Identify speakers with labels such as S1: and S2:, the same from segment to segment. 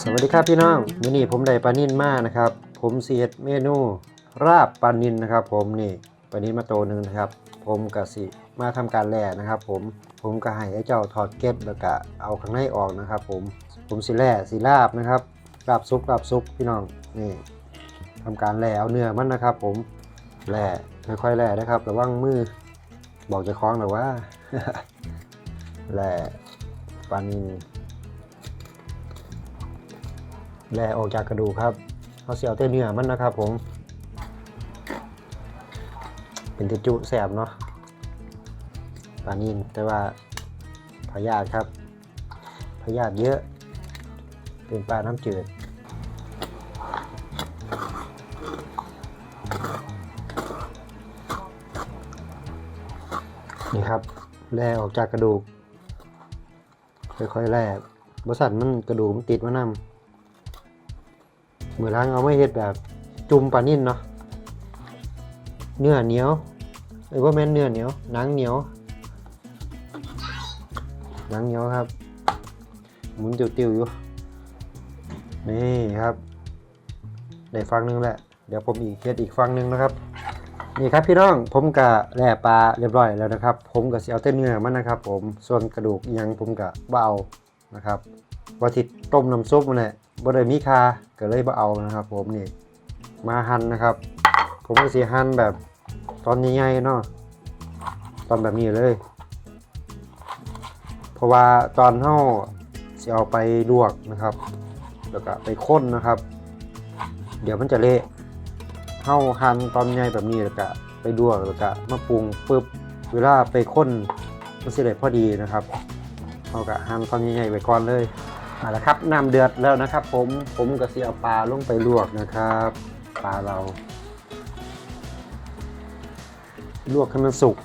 S1: สวัสดีครับพี่น้องมื้อนี้ผมได้ปลานิ่นมานะครับ ผมเสียดเมนูราบปลานิ่นนะครับ ผมนี่ปลานิ่นมาโตหนึงนะครับ ผมกะสิมาทำการแล่นะครับ ผมผมก็ให้ไอ้เจ้าถอดเก็บแล้วก็เอาข้างในออกนะครับ ผมผมสิแล่สิลาบนะครับลาบซุปลาบซุปพี่น้องนี่ทำการแล่เอาเนื้อมันนะครับ ผมแล่ค่อยๆแล่นะครับระวังมือบอกจะคล้องหน่อว่าแล่ ปลานิ่นแล่ออกจากกระดูกครับเขาเสียวเต้เนื้อมันนะครับผม เป็นติจุแสบเนาะปลานินแต่ว่าพยาธิครับพยาธิเยอะ เป็นปลาน้ำจืดนี่ครับแล่ออกจากกระดูก ค่อยๆแล่บริษัทมันกระดูกมันติดมานำมือล้างเอาไม่เฮ็ดแบบจุ่มปลานิ่นเนาะเนื้อเหนียวเอ้ยว่าแม่นเนื้อเหนียวหนังเหนียวหนังเหนียวครับ หมุนติวๆอยู่นี่ครับได้ฟังหนึงแหละ เดี๋ยวผมอีกเฮ็ดอีกฟังหนึงนะครับ นี่ครับพี่น้องผมกะแล่ปลาเรียบร้อยแล้วนะครับ ผมก็สิเอาแต่เนื้อมันนะครับ ผมส่วนกระดูกยังผมกะบ่เอานะครับว่าทิต้มน้ำซุปมันแหละบ่ได้มีคาก็เลยบ่เอานะครับ ผมนี่มาหั่นนะครับ ผมก็สิหั่นแบบตอนใหญ่ๆเนาะตอนแบบนี้เลย เพราะว่าตอนเฮาสิเอาไปลวกนะครับ แล้วก็ไปค้นนะครับ เดี๋ยวมันจะเละ เฮาหั่นตอนใหญ่แบบนี้แล้วก็ไปลวกแล้วก็มาปรุงปึ๊บเวลาไปค้นมันสิได้พอดีนะครับเฮาก็หั่นตอนใหญ่ๆไว้ก่อนเลยเอาละครับน้ำเดือดแล้วนะครับ ผมผมก็สิเอาปลาลงไปลวกนะครับ ปลาเราลวกให้มันสุก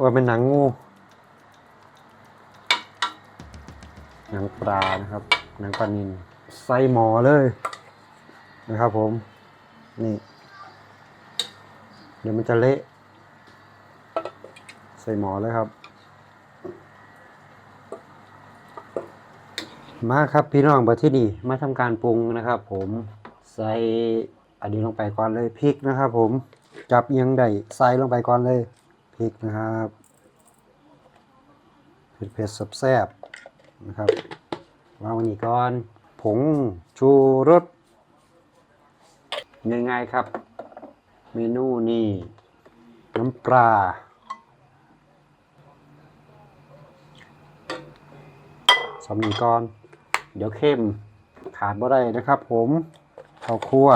S1: ว่าเป็นหนังงู นังปลานะครับ หนังปลานินใส่หมอเลยนะครับผม นี่ เดี๋ยวมันจะเละ ใส่หมอเลยครับ มาครับพี่น้องบัดที่นี่มาทำการปรุงนะครับ ผมใส่อันนี้ลงไปก่อนเลยพริกนะครับ ผมจับเอียังได้ใส่ลงไปก่อนเลยพริกนะครับเผ็ดเผ็ดๆแซ่บๆ นะครับวางว้นี่ก่อนผงชูรสง่ายๆครับ เมนูนี่น้ำปลาสำนีก่อน เดี๋ยวเข้มขาดบ่ได้นะครับ ผมข้าวคั่ว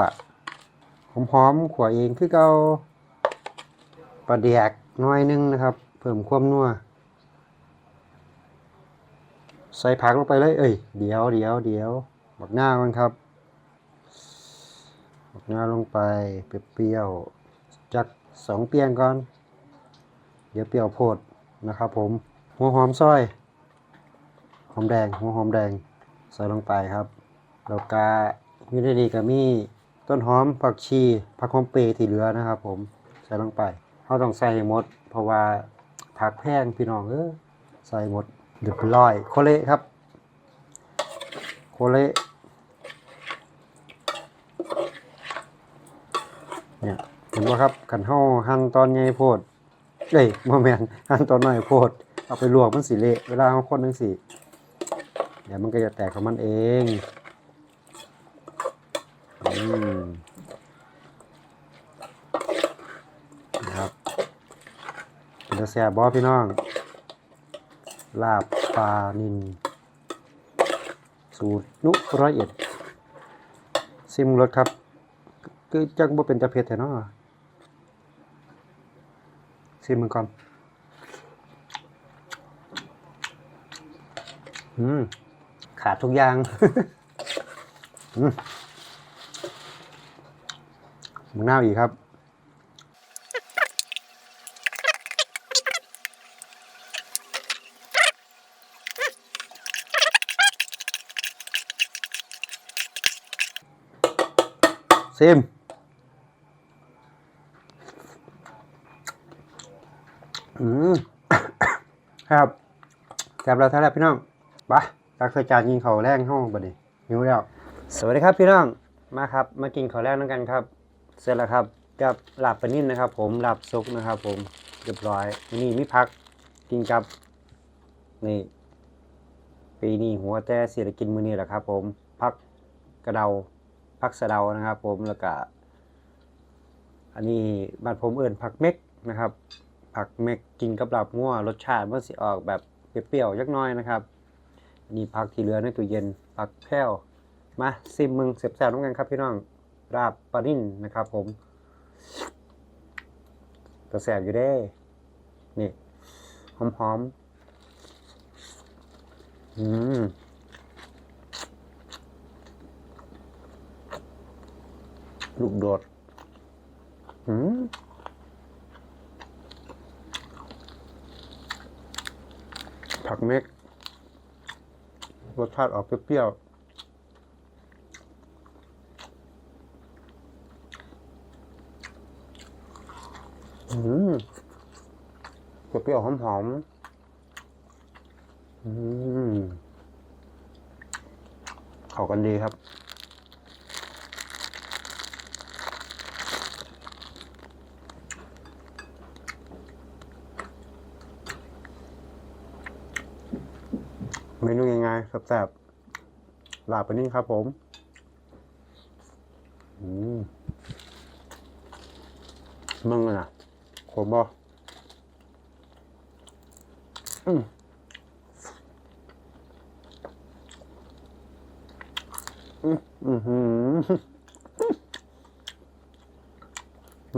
S1: หอมหอมๆขัวเองคือเกาปลาแดกน้อยนึงนะครับ เพิ่มความนัว ใส่ผักลงไปเลย เอ้ย เดี๋ยวเดี๋ยวเดี๋ยวบักหน้ามันครับบักหน้าลงไป เปรี้ยวๆจักสองเปียงก่อน เดี๋ยวเปรี้ยวโพดนะครับผม หัวหอมซอย หอมแดง หัวหอมแดง ใส่ลงไปครับ แล้วก็มีได้ดีกับมีต้นหอมผักชีผักหอมเปรย์ที่เหลือนะครับ ผม ใส่ลงไปเขาต้องใส่หมด เพราะว่าผักแพงพี่น้องเออใส่หมด เรียบร้อยโคเละครับ โคเละเนี่ยเห็นไหมครับกันห่อหั่นตอนใหญ่โพดเอ้ยโมแมนหั่นตอนน้อยโพด เอาไปลวกมันสีเละเวลาเขาคนนึงสีเดี๋ยวมันก็จะแตกของมันเองอืมนะครับเป็นตาแซ่บบอพี่น้องลาบ ปลานินสูตรนุร้อยเอ็ดซิมรสครับ คือจังบ่เป็นตะเพ็ดแท้เนาะซิมมันก่อนอืมขาดทุกอย่างอืมมะนาอีกครับ ซิมอืมครับแซ่บแล้วท่าแล้วพี่น้องไปะตักใส่จานกินข้าวแรงห้องบัดนี้หิวแล้ว สวัสดีครับพี่น้อง มาครับ มากินข้าวแรงด้วยกันครับ เสร็จแล้วครับกับหลาบปนิ่นนะครับ ผมหลาบซุกนะครับ ผมเรียบร้อย นี่มีพักกินกับนี่ ปีนี้หัวแต่เสียกินมือนี้แหละครับ ผมพักกระเดา พักสะเดานะครับ ผมแล้วก็อันนี้บ้านผมเอิ่นผักเม็กนะครับ ผักเม็กกินกับลาบงัวรสชาติมันสิออกแบบเปรี้ยวๆยักน้อยนะครับอันนี้ผักที่เหลือในตู้เย็นผักแพรวมาซิมมึงเสียบแซ่บน้ำกันครับพี่น้องราบปลานิ่นนะครับ ผมกระแสบอยู่เด้ นี่หอมๆอืม ลูกโดดอืมผักเม็กรสชาติออกเปรี้ยวอืมเปรี้ยวหอมๆอืมเข้ากันดีครับ เมนูง่ายๆ แซ่บๆลาบไปนี่ครับผมอมึงอะนะขมบ่อืมอืมอือหือ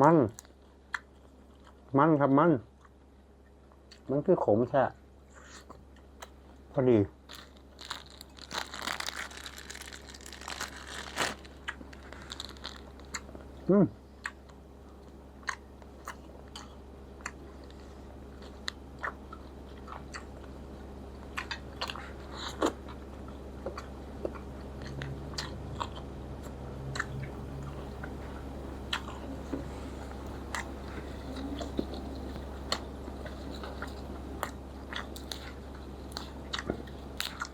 S1: มัน มันครับมัน มันคือขมแท้พอดี อืม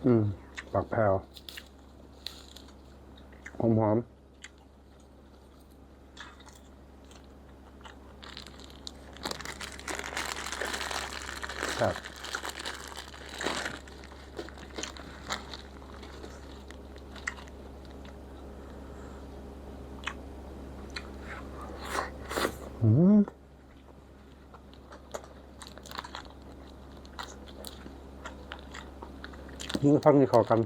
S1: อืม ปักแผ่วหอมหอม ยิ่งฟังนี่เขอกัน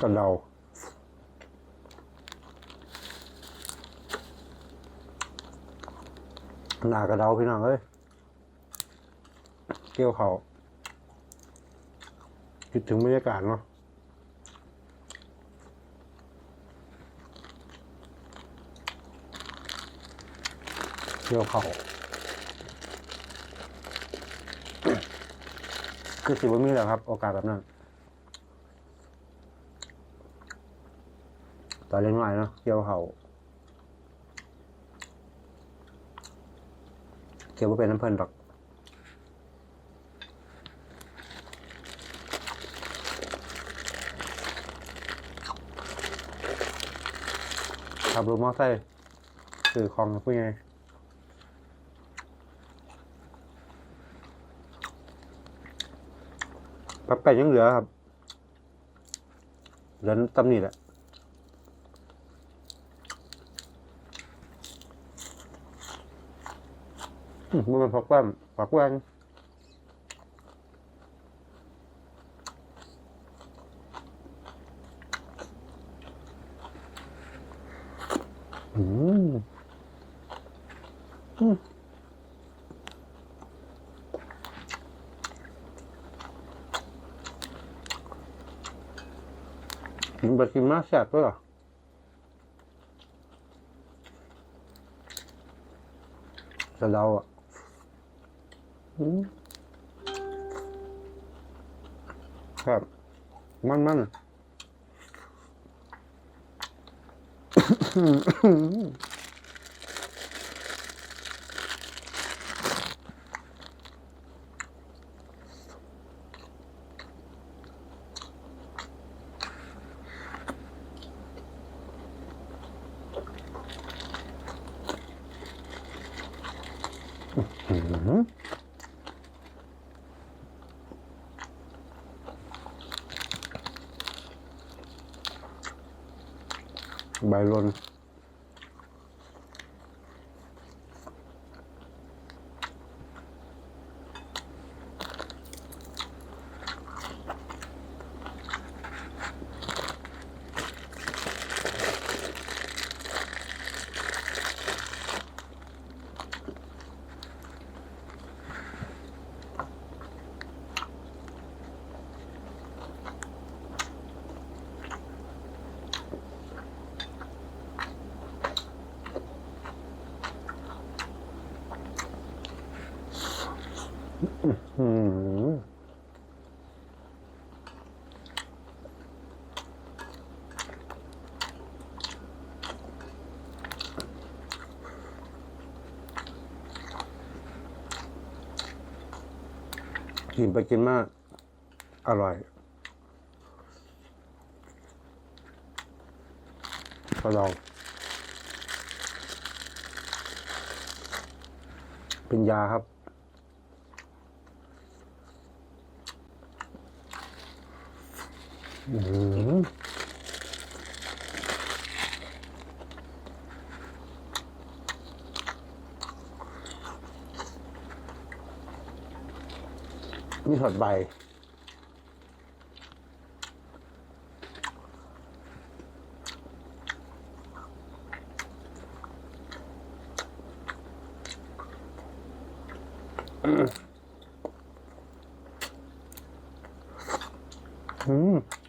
S1: กระเดา หนากระเดาพี่น้องเอ้ยเกี่ยวเขาคิดถึงบรรยากาศเนาะเกี่ยวเขาคือสิว่ามีแหละครับ โอกาสแบบนั้นตอนเล่นน้อยเนาะเกี่ยวเขา เกี่ยวว่าเป็นน้ำเพลินดอกขับรถมอเตอร์ไซค์สื่อของกับผู้ใหญ่ปักไก่ยังเหลือครับเหลือตำหนิแหละ มมันพักแว่นพักแว่นอืมอืมกินไปกินมาแซ่บด้วยเหรอสะเดาอะอืม ครับ มันมัน ใบ กินไปกินมาก อร่อยก็ลองเป็นยาครับ อืมมีถอดใบ อืม